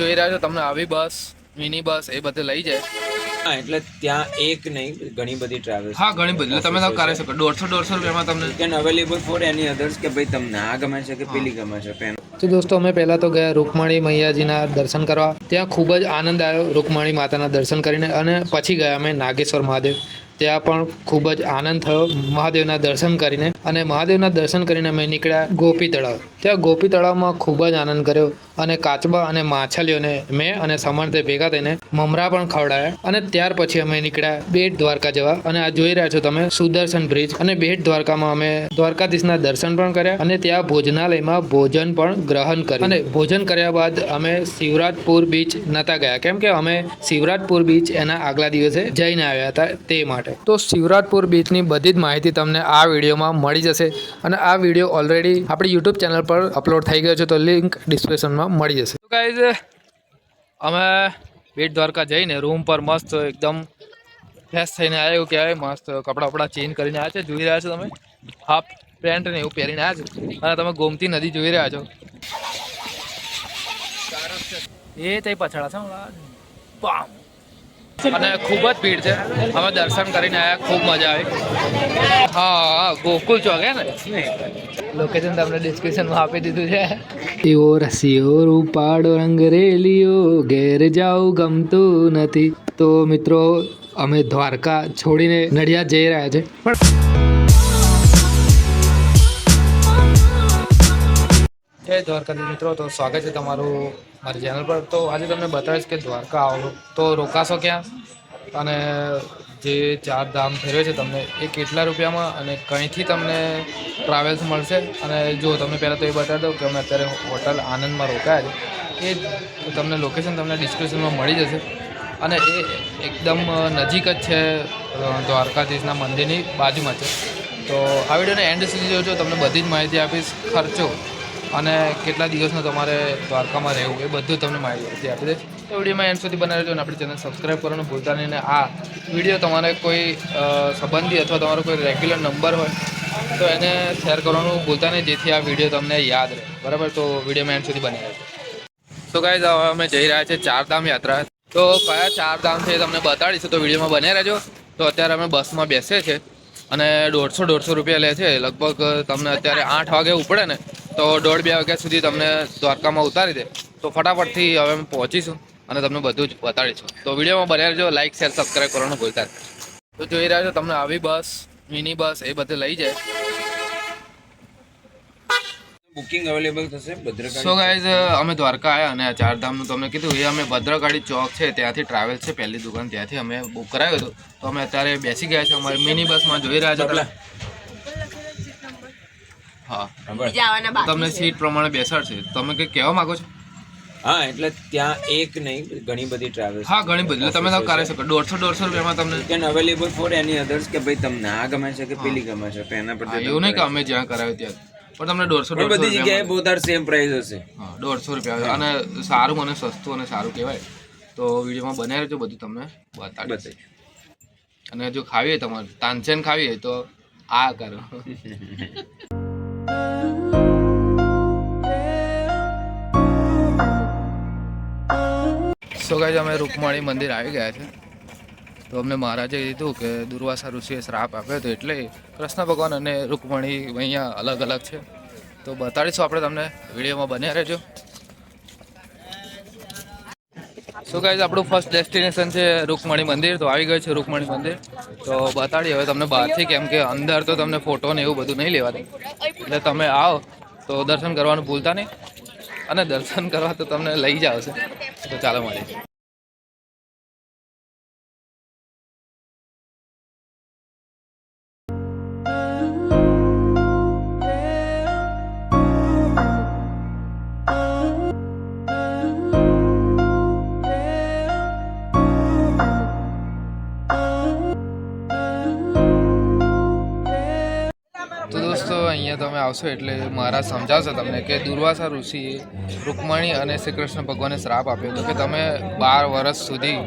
જોઈ રહ્યા છો તમને આવી બસ મિની બસ એ બધે લઈ જાય. હા એટલે ત્યાં એક નહીં ઘણી બધી ટ્રાવેલ્સ હા ઘણી બધી. એટલે તમે તો કરી શકો. દોઢસો દોઢસો રૂપિયામાં તમને can available for any others કે ભાઈ તમને આ ગમે છે કે પેલી ગમે છે પેન. તો દોસ્તો અમે પહેલાં તો ગયા રૂકમણી મૈયાજીના દર્શન કરવા. ત્યાં ખૂબ જ આનંદ આવ્યો રૂકમણી માતાના દર્શન કરીને અને પછી ગયા અમે નાગેશ્વર મહાદેવ. ત્યાં પણ ખૂબ જ આનંદ થયો. મહાદેવના દર્શન કરીને અને મહાદેવના દર્શન કરીને અમે નીકળ્યા ગોપી તળાવ. ત્યાં ગોપી તળાવમાં ખૂબ જ આનંદ કર્યો અને કાચબા અને માછલીઓને મેં અને સમર્થે ભેગા થઈને મમરા પણ ખવડાયા અને ત્યાર પછી અમે નીકળ્યા બેટ દ્વારકા જવા. અને આ જોઈ રહ્યા છો તમે સુદર્શન બ્રિજ અને બેટ દ્વારકામાં અમે દ્વારકાધીશના દર્શન પણ કર્યા અને ત્યાં ભોજનાલયમાં ભોજન પણ ગ્રહણ કર્યું. અને ભોજન કર્યા બાદ અમે શિવરાજપુર બીચ નતા ગયા. કેમ કે અમે શિવરાજપુર બીચ એના આગલા દિવસે જઈને આવ્યા હતા તે માટે. તો શિવરાજપુર બીચની બધી જ માહિતી તમને આ વિડીયોમાં મળી જશે અને આ વીડિયો ઓલરેડી આપણી યુટ્યુબ ચેનલ પર અપલોડ થઈ ગયો છે તો લિંક ડિસ્ક્રિપ્શનમાં મળી જશે. તો ગાઈઝ અમે બેટ દ્વારકા જઈને રૂમ પર મસ્ત એકદમ ફ્રેશ થઈને આવ્યો કહેવાય. મસ્ત કપડાં વપડા ચેન્જ કરીને આવ્યા છે. જોઈ રહ્યા છો તમે? હાફ પેન્ટ ને એવું પહેરીને આવ્યા છો. અને તમે ગોમતી નદી જોઈ રહ્યા છો. એ તઈ પછાડા છે હમણાં. બામ. અને ખૂબ જ ભીડ છે. અમે દર્શન કરીને આવ્યા ખૂબ મજા આવી. હા ગોકુલ ચોકે ને? લોકેશન તમને ડિસ્ક્રિપ્શનમાં આપી દીધું છે. એવો રસિયો રૂપાડો રેલીઓ ઘેર જાવ ગમતું નથી. તો મિત્રો અમે દ્વારકા છોડીને નડિયાદ જઈ રહ્યા છે. પણ જય દ્વારકાધી મિત્રો, તો સ્વાગત છે તમારું મારી ચેનલ પર. તો આજે તમને બતાવીશ કે દ્વારકા આવો. તો રોકાશો ક્યાં? અને જે ચાર ધામ ફેરવે છે તમને, એ કેટલા રૂપિયામાં અને કંઈથી તમને ટ્રાવેલ્સ મળશે? અને જો તમે પહેલાં તો એ બતાવી દઉં કે અમે અત્યારે હોટલ આનંદમાં રોકાયા છે. એ તમને લોકેશન તમને ડિસ્ક્રિપ્શનમાં મળી જશે. અને એ એકદમ નજીક જ છે દ્વારકાધીશના મંદિરની બાજુમાં છે. તો આ વિડીયોને એન્ડ સુધી જોજો, તમને બધી જ માહિતી આપીશ. ખર્ચો અને કેટલા દિવસનો તમારે દ્વારકામાં રહેવું એ બધું તમને માહિતી આપી દે. તો વિડીયોમાં એન્ડ સુધી બનાવી અને આપણી ચેનલ સબસ્ક્રાઈબ કરવાનું ભૂલતા નહીં. અને આ વીડિયો તમારે કોઈ સંબંધી અથવા તમારો કોઈ રેગ્યુલર નંબર હોય, તો એને શેર કરવાનું ભૂલતા નહીં. જેથી આ વીડિયો તમને યાદ રહે. બરાબર? તો વિડીયોમાં એન્ડ સુધી બની રહેશે તો ગાઈઝ હવે અમે જઈ રહ્યા છીએ ચારધામ યાત્રા. તો કયા ચારધામ છે તમને બતાડીશું. તો વિડીયોમાં બને રહેજો. તો અત્યારે અમે બસમાં બેસીએ છીએ. અને દોઢસો દોઢસો રૂપિયા લે છે. લગભગ તમને અત્યારે આઠ વાગે ઉપડે ને, તો દોઢ બે વાગ્યા સુધી તમને દ્વારકામાં ઉતારી દે. તો ફટાફટથી હવે અમે પહોંચીશું અને તમને બધું જ બતાડીશું. તો વિડીયોમાં બને રહેજો લાઇક શેર સબસ્ક્રાઈબ કરવાનું ભૂલતા તો જોઈ રહ્યા છો, તમને આવી બસ, મિની બસ એ બધે લઈ જાય. બુકિંગ અવેલેબલ થશે ભદ્રકાળી સો ગાઈઝ અમે દ્વારકા આવ્યા અને ચારધામનું તમને કીધું એ અમે ભદ્રકાળી ચોક છે ત્યાંથી ટ્રાવેલ છે પહેલી દુકાન ત્યાંથી અમે બુક કરાવ્યો હતું. તો અમે અત્યારે બેસી ગયા છે અમારી મિની બસમાં જોઈ રહ્યા છો તમે. હા. તમને સીટ પ્રમાણે બેસાડશે તમે કંઈક કહેવા માંગો છો? હા એટલે ત્યાં એક નહીં ઘણી બધી ટ્રાવેલ્સ હા ઘણી બધી. એટલે તમે તો કરી શકો. દોઢસો દોઢસો રૂપિયામાં તમને can available for any others કે ભાઈ તમને આ ગમે છે કે પેલી ગમે છે એના પર એવું નહીં કે અમે જ્યાં કરાવ્યું ત્યાં. પણ તમને દોઢસો બધી જગ્યાએ બોધાર સેમ પ્રાઇસ હશે. હા દોઢસો રૂપિયા અને સારું અને સસ્તું અને સારું કહેવાય. તો વિડીયોમાં બનાવી રહેજો બધું તમને બતાવી અને જો ખાવી હોય તમારે તાનસેન ખાવી હોય તો આ કરો. સો ગાય અમે રૂકમાણી મંદિર આવી ગયા છે. તો અમને મહારાજે કીધું કે દુર્વાસા ઋષિએ શ્રાપ આપ્યો હતો એટલે કૃષ્ણ ભગવાન અને રૂકમણી અહીંયા અલગ અલગ છે. તો બતાડીશું આપણે તમને વિડીયોમાં બન્યા રહેજો. સો ગાઈઝ આપણું ફર્સ્ટ ડેસ્ટિનેશન છે રૂકમણી મંદિર. તો આવી ગયું છે રૂકમણી મંદિર. તો બતાડીએ, હવે તમને બહારથી કેમ કે અંદર તો તમને ફોટો ને એવું બધું નહીં લેવા એટલે તમે આવો, તો દર્શન કરવાનું ભૂલતા નહીં. અને દર્શન કરવા તો તમને લઈ જ આવશે તો ચાલો મળીએ. તો દોસ્તો, અહીંયા તમે આવશો એટલે મહારાજ સમજાવશે તમને કે દુર્વાસા ઋષિએ રૂકમણી અને શ્રી કૃષ્ણ ભગવાને શ્રાપ આપ્યો હતો કે તમે બાર વર્ષ સુધી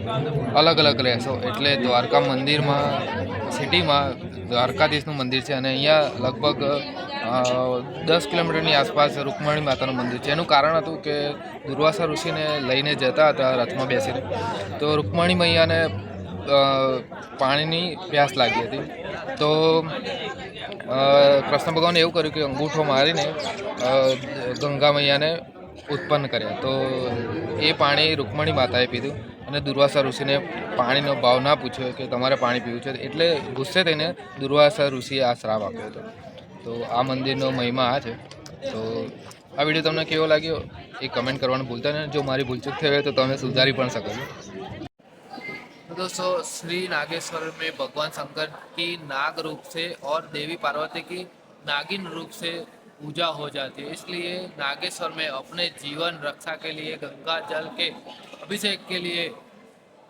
અલગ અલગ રહેશો. એટલે દ્વારકા મંદિરમાં, સિટીમાં, દ્વારકાધીશનું મંદિર છે અને અહીંયા લગભગ દસ કિલોમીટરની આસપાસ રૂકમણી માતાનું મંદિર છે. એનું કારણ હતું કે દુર્વાસા ઋષિને લઈને જતા હતા રથમાં બેસીને. તો રૂકમણી મૈયાને પાણીની પ્યાસ લાગી હતી. તો કૃષ્ણ ભગવાને એવું કર્યું કે અંગૂઠો મારીને ગંગા મૈયાને ઉત્પન્ન કર્યા. તો, એ પાણી રૂકમણી માતાએ પીધું અને દુર્વાસા ઋષિને પાણીનો ભાવ ના પૂછ્યો કે તમારે પાણી પીવું છે. એટલે ગુસ્સે થઈને દુર્વાસા ઋષિએ આ શ્રાપ આપ્યો હતો. તો, આ મંદિરનો મહિમા આ છે. તો, આ વીડિયો તમને કેવો લાગ્યો એ કમેન્ટ કરવાનું ભૂલતા નહીં. જો મારી ભૂલચૂક થઈ હોય તો તમે સુધારી પણ શકો છો. दोस्तों श्री नागेश्वर में भगवान शंकर की नाग रूप से और देवी पार्वती की नागिन रूप से पूजा हो जाती है इसलिए नागेश्वर में अपने जीवन रक्षा के लिए गंगा जल के अभिषेक के लिए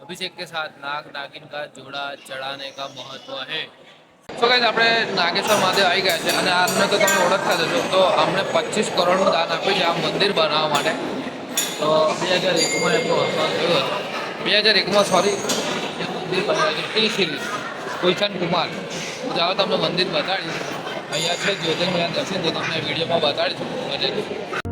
अभिषेक के साथ नाग नागिन का जोड़ा चढ़ाने का महत्व है તો ગાઈઝ આપણે નાગેશ્વર મહાદેવ આવી ગયા છે અને આમને તો તમે ઓળખતા જ હશો તો અમને પચીસ કરોડનું દાન આપ્યું છે આ મંદિર બનાવવા માટે તો બે હજાર એકમાં એમનો અવસાન થયું હતું બે હજાર એકમાં સોરી એ મંદિર બનાવ્યું છે. ગુલશન કુમાર. હું જાઓ, તમને મંદિર બતાડીશ. અહીંયા છે જ્યોતિર્મય દર્શન તો તમને વિડીયોમાં બતાડીશું.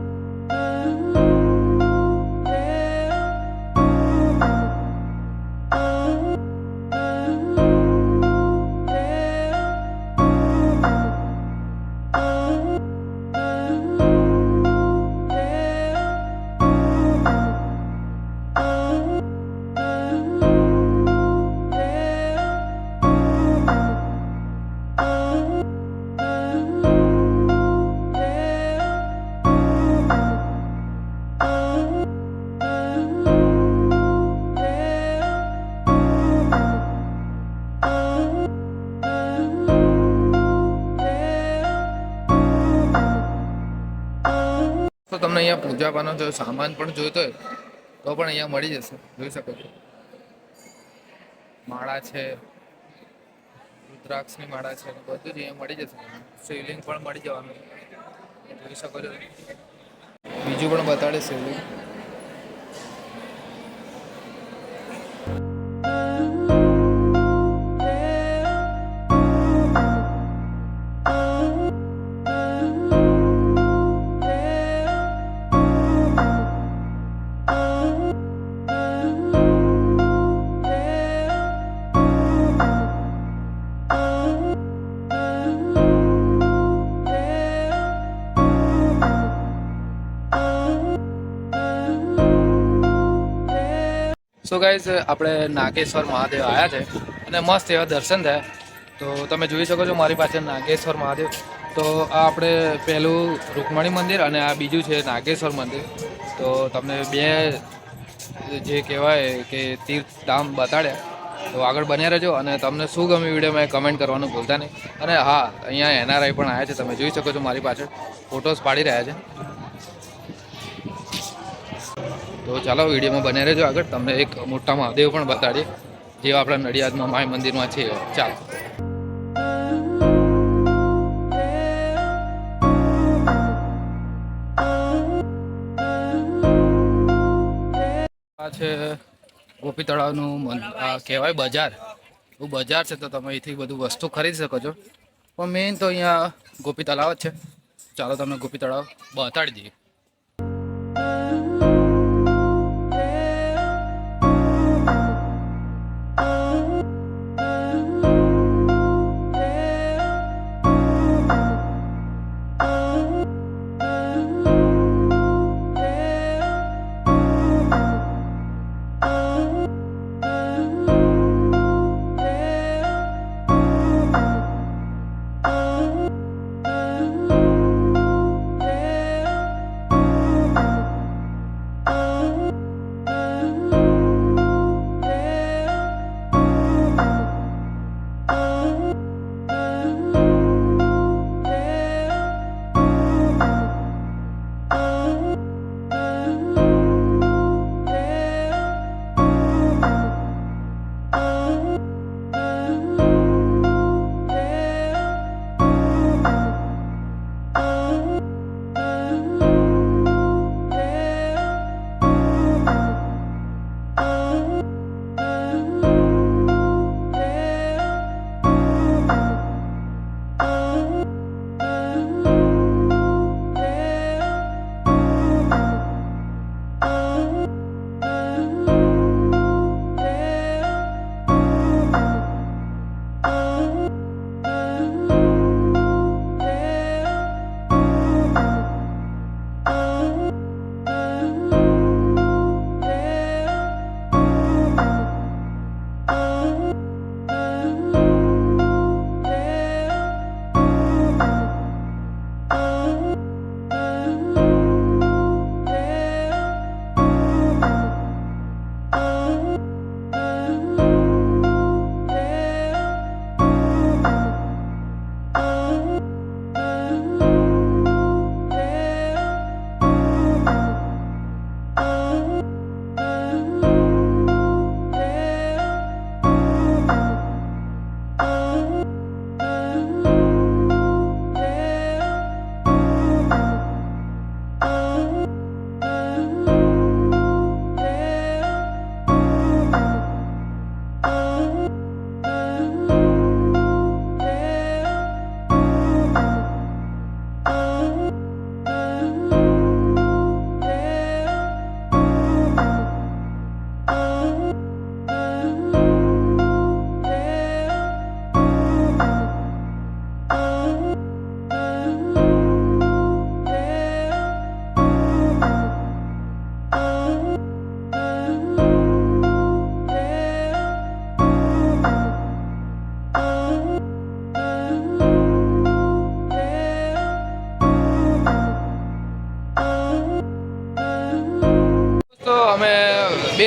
તો તમને અહીંયા પૂજા પાનો જો સામાન પણ જોઈતો હોય, તો પણ અહીંયા મળી જશે. જોઈ શકો છો. માળા છે, રુદ્રાક્ષની માળા છે બધું જ અહીંયા મળી જશે. શિવલિંગ પણ મળી જવાનું. જોઈ શકો છો. બીજું પણ બતાડે શિવલિંગ. સો ગાઈઝ આપણે નાગેશ્વર મહાદેવ આવ્યા છે અને મસ્ત એવા દર્શન થયા. તો તમે જોઈ શકો છો મારી પાસે નાગેશ્વર મહાદેવ. તો આ આપણે પહેલું રૂકમણી મંદિર અને આ બીજું છે નાગેશ્વર મંદિર. તો તમને બે જે કહેવાય કે તીર્થ ધામ બતાડ્યા. તો આગળ બન્યા રહેજો અને તમને શું ગમ્યું વિડીયોમાં કમેન્ટ કરવાનું ભૂલતા નહીં. અને હા, અહીંયા એનઆરઆઈ પણ આવ્યા છે. તમે જોઈ શકો છો મારી પાછળ. ફોટોસ પાડી રહ્યા છે. તો ચાલો વિડીયોમાં બને રહેજો આગળ. તમને એક મોટા મહાદેવ પણ બતાડીએ, જેવા આપણા નડિયાદમાં માય મંદિરમાં છે. ચાલો. આ છે ગોપી તળાવનું કહેવાય બજાર. એવું બજાર છે તો તમે અહીંથી બધું વસ્તુ ખરીદી શકો છો. પણ મેઇન તો અહીંયા ગોપી તળાવ જ છે. ચાલો તમને ગોપી તળાવ બતાડી દઈએ.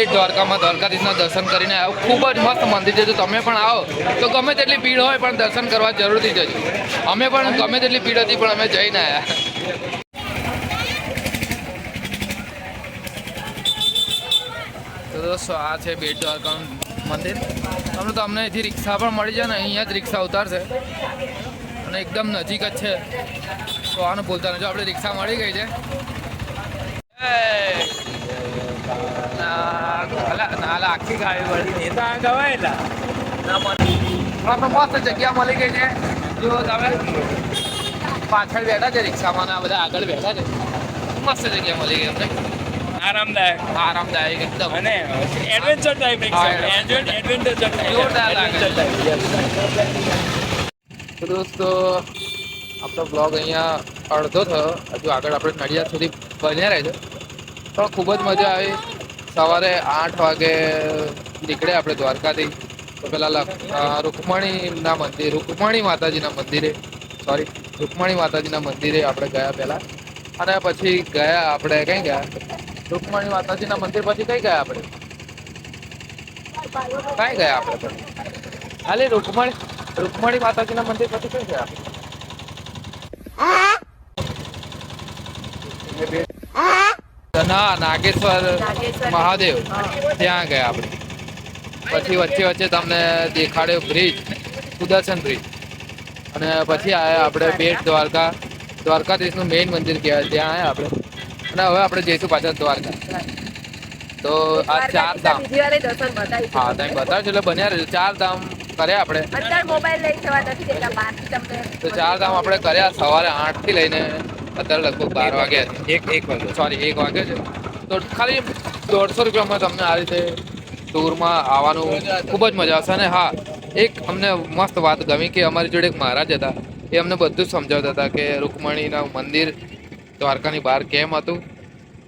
બેટ દ્વારકામાં દ્વારકાધીશના દર્શન કરીને આવો. ખૂબ જ મસ્ત મંદિર છે. જો તમે પણ આવો, તો ગમે તેટલી ભીડ હોય પણ દર્શન કરવા જરૂરથી જજો. અમે પણ ગમે તેટલી ભીડ હતી પણ અમે જઈને આવ્યા તો દોસ્તો, આ છે બેટ દ્વારકાનું મંદિર. તમને તો અમને અહીંથી રિક્ષા પણ મળી જાય ને, અહીંયા જ રિક્ષા ઉતારશે. અને એકદમ નજીક જ છે. તો આનું બોલતા નથી આપણે રિક્ષા મળી ગઈ છે. એ! ના અલા, ના, અલા, આખી ગાડી મળી નહીં. તો આ ગવાયેલા. આપણે મસ્ત જગ્યા મળી ગઈ છે. જો તમે પાછળ બેઠા છે રિક્ષામાં આ બધા આગળ બેઠા છે. મસ્ત જગ્યા મળી ગઈ અમને. આરામદાયક. આરામદાયક એકદમ. અને એડવેન્ચર ટાઈપ હા, એડવેન્ચર જોરદાર લાગે. દોસ્તો આપણો બ્લોગ અહીંયા અડધો થયો. હજુ આગળ આપણે નડિયાદ સુધી બન્યા રહે છે પણ ખૂબ જ મજા આવી. સવારે આઠ વાગે નીકળે આપણે દ્વારકાથી. તો પેલા રૂકમણીના મંદિર, રૂકમણી માતાજીના મંદિરે સોરી રૂકમણી માતાજીના મંદિરે આપણે ગયા પહેલા અને પછી ગયા આપણે, કઈ ગયા? રૂકમણી માતાજીના મંદિર પછી કઈ ગયા આપણે? કઈ ગયા આપણે ખાલી રૂકમણી રૂકમણી માતાજીના મંદિર પછી કઈ ગયા? આપણે? ના નાગેશ્વર મહાદેવ. ત્યાં ગયા આપણે. પછી વચ્ચે વચ્ચે તમને દેખાડ્યો બ્રિજ સુદર્શન બ્રિજ. અને પછી આવ્યા આપણે બેટ દ્વારકા. દ્વારકાધીશનું મેઇન મંદિર કહેવાય ત્યાં આવ્યા આપણે. અને હવે આપણે જઈશું પાછા દ્વારકા. તો આ ચાર ધામ. હા તમે બતાવજો એટલે બન્યા રહેજો. ચાર ધામ કર્યા આપણે. તો ચાર ધામ આપણે કર્યા સવારે આઠથી લઈને અત્યારે લગભગ બાર વાગ્યા એક એક વાગે સોરી એક વાગે છે. તો ખાલી દોઢસો રૂપિયામાં તમને આ રીતે ટૂરમાં આવવાનું ખૂબ જ મજા આવશે. અને હા એક અમને મસ્ત વાત ગમી કે અમારી જોડે એક મહારાજ હતા. એ અમને બધું જ સમજાવતા હતા કે રૂકમણીના મંદિર દ્વારકાની બહાર કેમ હતું?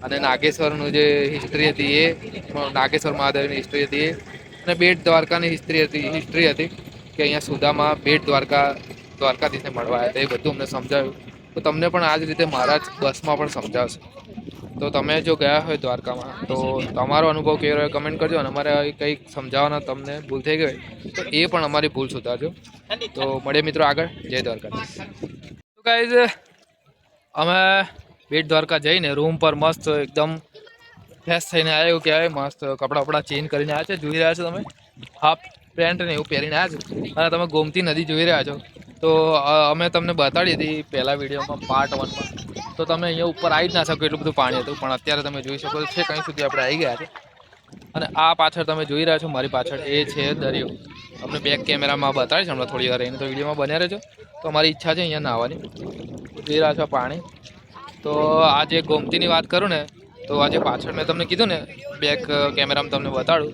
અને નાગેશ્વરનું જે હિસ્ટ્રી હતી એ નાગેશ્વર મહાદેવની હિસ્ટ્રી હતી એ. અને બેટ દ્વારકાની હિસ્ટ્રી હતી હિસ્ટ્રી હતી કે અહીંયા સુદામાં બેટ દ્વારકા દ્વારકાધીશને મળવા આવ્યા હતા. એ બધું અમને સમજાવ્યું તો તમને પણ આ જ રીતે મહારાજ બસમાં પણ સમજાવશે. તો તમે જો ગયા હોય દ્વારકામાં, તો તમારો અનુભવ કેવો રહ્યો? કમેન્ટ કરજો અને અમારે કંઈક સમજાવવાના તમને ભૂલ થઈ ગઈ તો એ પણ અમારી ભૂલ સુધારજો. તો મળે મિત્રો આગળ. જય દ્વારકાધીશ. તો ગાઈઝ અમે બેટ દ્વારકા જઈને રૂમ પર મસ્ત એકદમ ફ્રેશ થઈને આવ્યો કહેવાય. મસ્ત કપડાં વપડા ચેન્જ કરીને આવ્યા છે. જોઈ રહ્યા છો તમે? હાફ પેન્ટ ને એવું પહેરીને આવ્યા છો. અને તમે ગોમતી નદી જોઈ રહ્યા છો. તો અમે તમને બતાડી હતી પહેલા વિડીયોમાં પાર્ટ વનમાં તો તમે અહીંયા ઉપર આવી જ ના શકો એટલું બધું પાણી હતું, પણ અત્યારે તમે જોઈ શકો છો કંઈ સુધી આપણે આવી ગયા છે. અને આ પાછળ તમે જોઈ રહ્યા છો, મારી પાછળ એ છે દરિયો. અમને બેક કેમેરામાં બતાવીશ હમણાં થોડી વાર રહીને તો વિડીયોમાં બન્યા રહેજો. તો અમારી ઈચ્છા છે અહીંયા નાહવાની. જોઈ રહ્યા છો પાણી. તો આ જે ગોમતીની વાત કરું ને, તો આજે પાછળ મેં તમને કીધું ને બેક કેમેરામાં તમને બતાડું,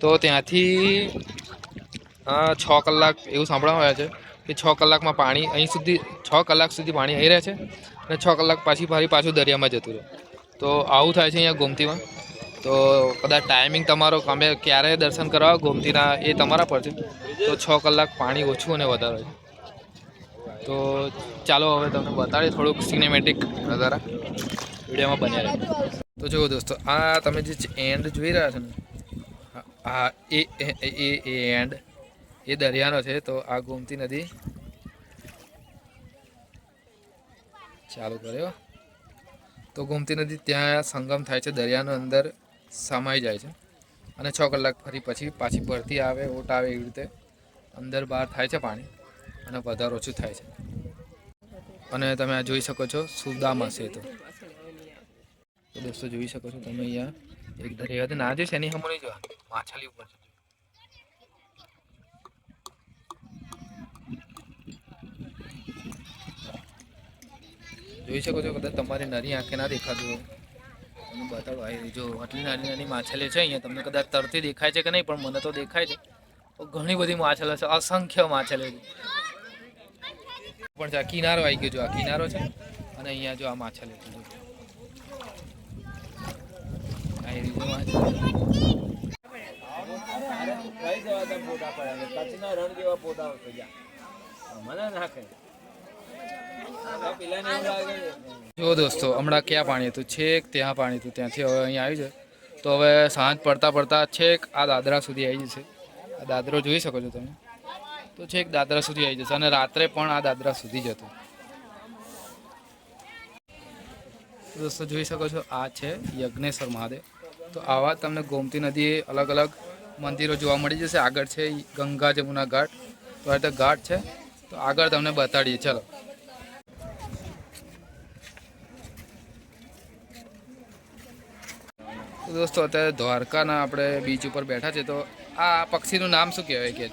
તો ત્યાંથી છ કલાક એવું સાંભળવા આવ્યા છે. કે છ કલાકમાં પાણી અહીં સુધી, છ કલાક સુધી પાણી અહીં રહે છે અને છ કલાક પાછી ફરી પાછું દરિયામાં જતું રહે. તો આવું થાય છે અહીંયા ગોમતીમાં. તો કદાચ ટાઈમિંગ તમારો અમે ક્યારે દર્શન કરવા, ગોમતીના એ તમારા પર છે તો છ કલાક પાણી ઓછું અને વધારે છે. તો ચાલો હવે તમને બતાડીએ થોડુંક સિનેમેટિક નજારા. વિડીયોમાં બન્યા રહે તો જુઓ દોસ્તો, આ તમે જે એન્ડ જોઈ રહ્યા છો ને આ એ એ એન્ડ એ દરિયાનો છે, તો આ ગોમતી નદી ચાલુ કર્યો. તો ગોમતી નદી ત્યાં સંગમ થાય છે, દરિયાનો અંદર સમાઈ જાય છે અને છ કલાક ફરી પછી પાછી ભરતી આવે, ઓટ આવે એવી રીતે અંદર બહાર થાય છે પાણી અને વધારે ઓછું થાય છે. અને તમે આ જોઈ શકો છો, સુદામા છે તો દોસ્તો, જોઈ શકો છો તમે અહીંયા એક દરિયા ના જોઈશ એની હમણાં જોવા માછલી ઉપર છે. જોઈ શકો છો કદાચ તમારી નરી આંખે ના દેખાતું તમને બતાવો આ જો આટલી નાની નાની માછલીઓ છે અહીંયા તમને કદાચ તરતી દેખાય છે કે નહીં પણ મને તો દેખાય છે ઘણી બધી માછલીઓ છે અસંખ્ય માછલીઓ છે પણ આ કિનારો આવી ગયો જો આ કિનારો છે અને અહીંયા જો આ માછલી છે જો આ એ રીતે માછલી કઈ જવા તા ફોટા પડ્યા કચ્છના રણ મને નાખે જો દોસ્તો, હમણાં ક્યાં પાણી હતું? છેક, ત્યાં પાણી હતું, ત્યાંથી હવે અહીંયા આવી છે તો હવે સાંજ પડતા પડતા છેક આ દાદરા સુધી આવી જશે. આ દાદરો જોઈ શકો છો તમે? તો છેક દાદરા સુધી આવી જશે અને રાત્રે પણ આ દાદરા સુધી જ હતું. દોસ્તો, જોઈ શકો છો, આ છે યજ્ઞેશ્વર મહાદેવ. તો આવા તમને ગોમતી નદીએ અલગ અલગ મંદિરો જોવા મળી જશે. આગળ છે ગંગા જમુના ઘાટ. તો આ ઘાટ છે. તો આગળ તમને બતાડીએ. ચલો. દોસ્તો, અત્યારે દ્વારકાના આપણે બીચ ઉપર બેઠા છે તો આ પક્ષીનું નામ શું કહેવાય કે?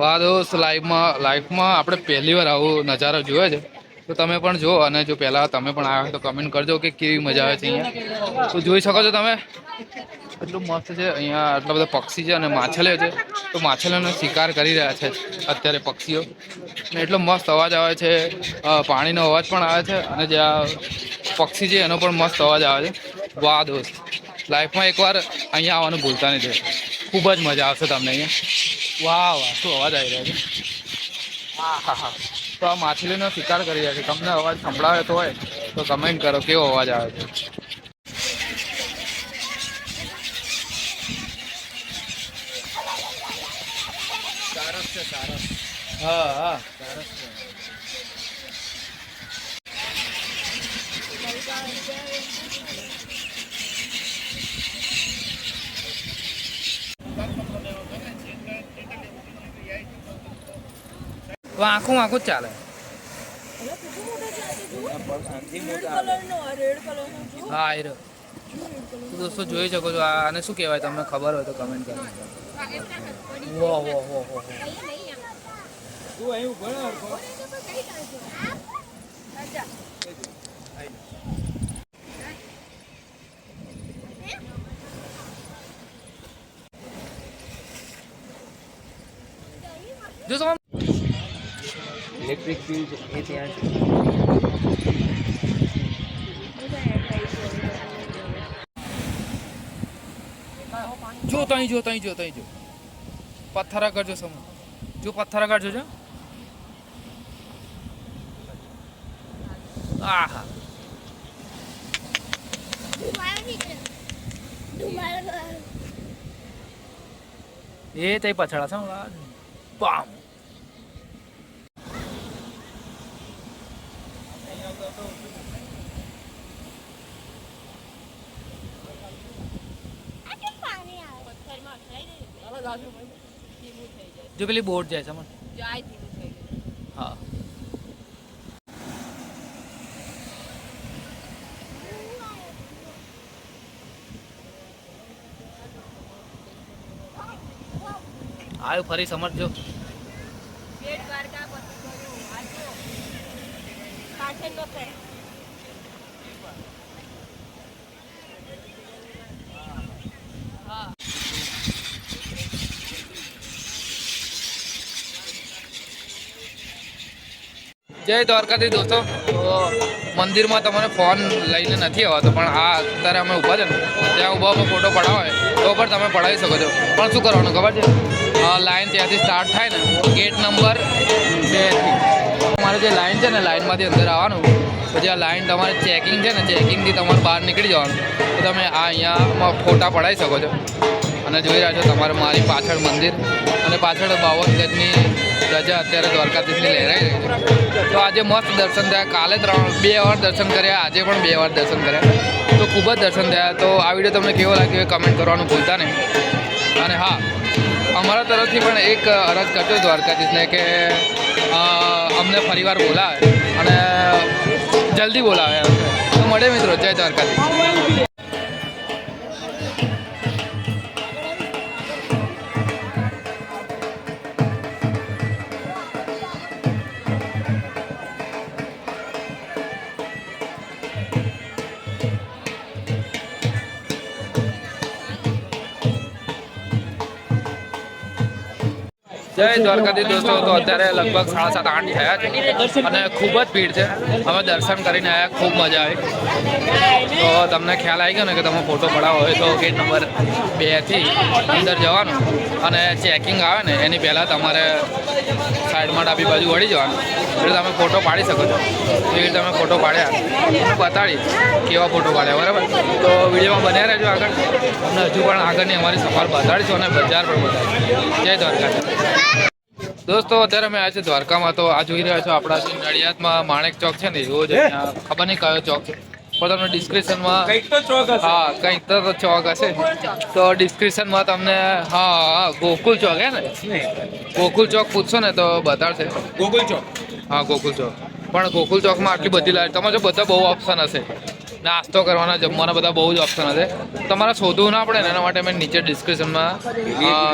વાહ દોસ્ત, લાઈફમાં લાઈફમાં આપણે પહેલી વાર આવો નજારો જોયો છે. તો તમે પણ જુઓ અને જો પહેલાં તમે પણ આવ્યા તો કમેન્ટ કરજો કે કેવી મજા આવે છે અહીંયા. તો જોઈ શકો છો તમે. એટલું મસ્ત છે અહીંયા, આટલા બધા પક્ષી છે અને માછલીઓ છે. તો માછલીઓનો શિકાર કરી રહ્યા છે અત્યારે પક્ષીઓ. અને એટલો મસ્ત અવાજ આવે છે. પાણીનો અવાજ પણ આવે છે અને જે પક્ષી છે એનો પણ મસ્ત અવાજ આવે છે. વાહ દોસ્ત. લાઈફમાં એકવાર અહીંયા આવવાનું ભૂલતા નહીં ખૂબ જ મજા આવશે તમને અહીંયા. વાહ વાહ, શું અવાજ આવી રહ્યો છે? હા હા હા. તો આ માછલીનો શિકાર કરી રહ્યા છે. તમને અવાજ સંભળાવે તો હોય, તો કમેન્ટ કરો, કેવો અવાજ આવે છે? હા હા. આખું આખું ચાલે. હા, એ દોસ્તો જોઈ શકો છો આને શું કહેવાય તમને ખબર હોય તો કમેન્ટ કરો વો વો. જો ઇલેક્ટ્રિક ફિલ્ડ એ ત્યાં છે. જો તઈ જો તઈ જો તઈ જો. પથ્થર આગળ જો જો પથ્થર કરજો જો આહા. એ તઈ પછાડા છે પામ જો પેલી બોટ જાય મને હા. આવ્યું ફરી સમજજો જય દ્વારકાથી દોસ્તો. મંદિરમાં તમને ફોન લઈને નથી આવતો, પણ આ અત્યારે અમે ઊભા છે ને, ત્યાં ઊભા ફોટો પડાવે, તો પણ તમે પડાવી શકો છો. પણ શું કરવાનું ખબર છે? લાઈન ત્યાંથી સ્ટાર્ટ થાય ને ગેટ નંબર બેથી તમારે જે લાઈન છે ને લાઈનમાંથી અંદર આવવાનું. પછી આ લાઈન તમારે ચેકિંગ છે ને ચેકિંગથી તમારે બહાર નીકળી જવાનું. તો તમે આ અહીંયા ફોટા પડાવી શકો છો. અને જોઈ રહ્યા છો તમારે મારી પાછળ મંદિર. અને પાછળ બાવન ધજા અત્યારે દ્વારકાધીશની લહેરાઈ તો આજે મસ્ત દર્શન થયા. કાલે ત્રણ, બે વાર દર્શન કર્યા, આજે પણ બે વાર દર્શન કર્યા. તો ખૂબ જ દર્શન થયા. તો આ વીડિયો તમને કેવો લાગ્યો એ કમેન્ટ કરવાનું ભૂલતા નહીં. અને હા, અમારા તરફથી પણ એક અરજ કરજો દ્વારકાધીશને કે અમને ફરીવાર બોલાવે અને જલ્દી બોલાવે તો મળે મિત્રો. જય દ્વારકાધીશ. જય દ્વારકાથી દોસ્તો. તો અત્યારે લગભગ સાડા સાત, આઠ થયા છે અને ખૂબ જ ભીડ છે. અમે દર્શન કરીને આવ્યા ખૂબ મજા આવી. તો તમને ખ્યાલ આવી ગયો ને કે તમે ફોટો પડાવો હોય તો ગેટ નંબર બેથી અંદર જવાનું અને ચેકિંગ આવે ને, એની પહેલાં તમારે સાઈડમાં ડાબી બાજુ વળી જવાનું. એટલે તમે ફોટો પાડી શકો છો. એવી રીતે અમે ફોટો પાડ્યા. બતાડી કેવા ફોટો પાડ્યા, બરાબર? તો વિડીયોમાં બન્યા રહેજો આગળ. અને હજુ પણ આગળની અમારી સફર બતાડીશું અને બજાર પણ બતાવીશું જય દ્વારકા દોસ્તો અત્યારે અમે આજે દ્વારકામાં તો આ જોઈ રહ્યા છો આપણા જે નડિયાદમાં માણેક ચોક છે ને એવો જ ખબર નહીં કયો ચોક છે પણ તમને ડિસ્ક્રિપ્શનમાં કંઈક તો ચોક હશે. હા કંઈક તો ચોક હશે. તો ડિસ્ક્રિપ્શનમાં તમને હા હા ગોકુલ ચોક હે ને? ગોકુલ ચોક પૂછશો ને તો બતાડશે. ગોકુલ ચોક. હા ગોકુલ ચોક. પણ ગોકુલ ચોકમાં આટલી બધી લાઈટ તમારે બધા બહુ ઓપ્શન હશે. નાસ્તો કરવાના જમવાના બધા બહુ જ ઓપ્શન હશે. તમારે શોધવું ના પડે ને એના માટે મેં નીચે ડિસ્ક્રિપ્શનમાં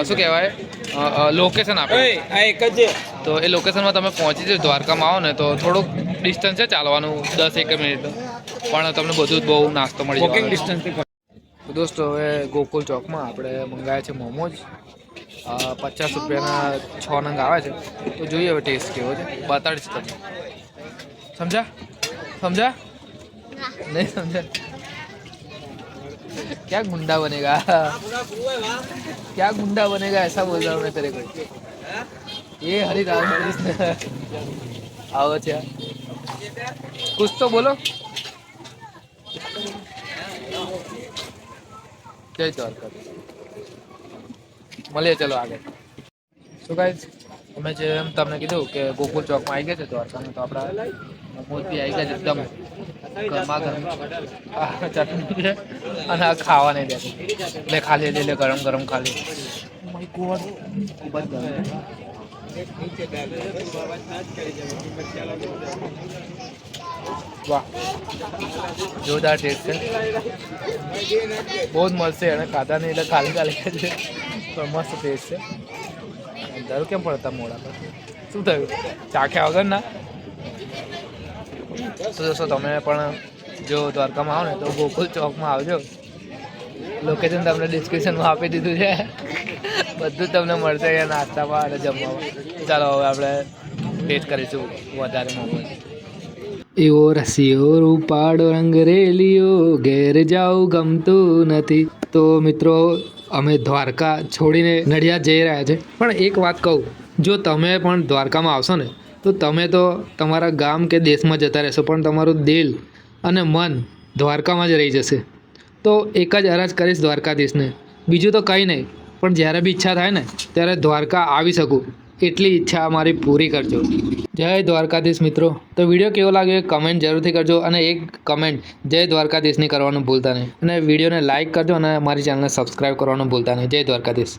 શું કહેવાય? લોકેશન આપેલું ઓય આ એક જ છે. તો એ લોકેશનમાં તમે પહોંચી જશો દ્વારકામાં આવો ને તો થોડુંક ડિસ્ટન્સ છે ચાલવાનું દસ એક મિનિટ. પણ તમને બધું જ બહુ નાસ્તો મળી વોકિંગ ડિસ્ટન્સ દોસ્તો હવે ગોકુલ ચોકમાં આપણે મંગાવ્યા છે મોમોજ પચાસ રૂપિયાના છ નંગ આવે છે. તો જોઈએ હવે ટેસ્ટ કેવો છે. બતાડીશ તમને. સમજા સમજા નહીં સમજા क्या गुंडा बनेगा क्या गुंडा बनेगा ऐसा बोल रहा हूँ मैं तेरे को ये हरी राम कृष्ण आओ अच्छा कुछ तो बोलो જય દ્વારકા મળીએ ચલો આગળ શું ગાઈસ અમે જે એમ તમને કીધું કે ગોકુલ ચોકમાં આવી ગયા છે દ્વારકામાં તો આપણા મોમોજ આવી ગયા છે એકદમ ગરમા ગરમ ચટણી છે અને આ ખાવા નહીં દેતું એટલે ખાલી એટલે ગરમ ગરમ ખાલી. ખૂબ જ ગરમ વાહ. જોરદાર ટેસ્ટ છે. બહુ જ મસ્ત છે. અને ખાધા નહીં એટલે ખાલી ખાલી છે પણ મસ્ત ટેસ્ટ છે. દર કેમ પડતા મોડા પર? શું થયું? ચાખ્યા વગર ના? તો દોસ્તો, તમે પણ જો દ્વારકામાં આવો ને, તો ગોકુલ ચોકમાં આવજો. લોકેશન તમને ડિસ્ક્રિપ્શનમાં આપી દીધું છે. બધું તમને મળશે અહીંયા નાસ્તામાં અને જમવામાં. ચાલો, હવે આપણે ટેસ્ટ કરીશું વધારે મોબાઈલ એવો રસીઓ રૂપાડો રેલીઓ, ઘેર જાઉં ગમતું નથી. તો મિત્રો અમે દ્વારકા છોડીને નડિયાદ જઈ રહ્યા છે. પણ એક વાત કહું, જો તમે પણ દ્વારકામાં આવશો ને, તો તમે તો તમારા ગામ કે દેશમાં જતા રહેશો, પણ તમારું દિલ અને મન દ્વારકામાં જ રહી જશે. તો એક જ અરજ કરીશ દ્વારકાધીશને. બીજું તો કંઈ નહીં, પણ જ્યારે બી ઈચ્છા થાય ને, ત્યારે દ્વારકા આવી શકું. એટલી ઈચ્છા મારી પૂરી કરજો. જય દ્વારકાધીશ મિત્રો. તો વીડિયો કેવો લાગ્યો એ કમેન્ટ જરૂરથી કરજો અને એક કમેન્ટ જય દ્વારકાધીશની કરવાનું ભૂલતા નહીં. અને વિડીયોને લાઇક કરજો અને મારી ચેનલને સબસ્ક્રાઈબ કરવાનું ભૂલતા નહીં. જય દ્વારકાધીશ.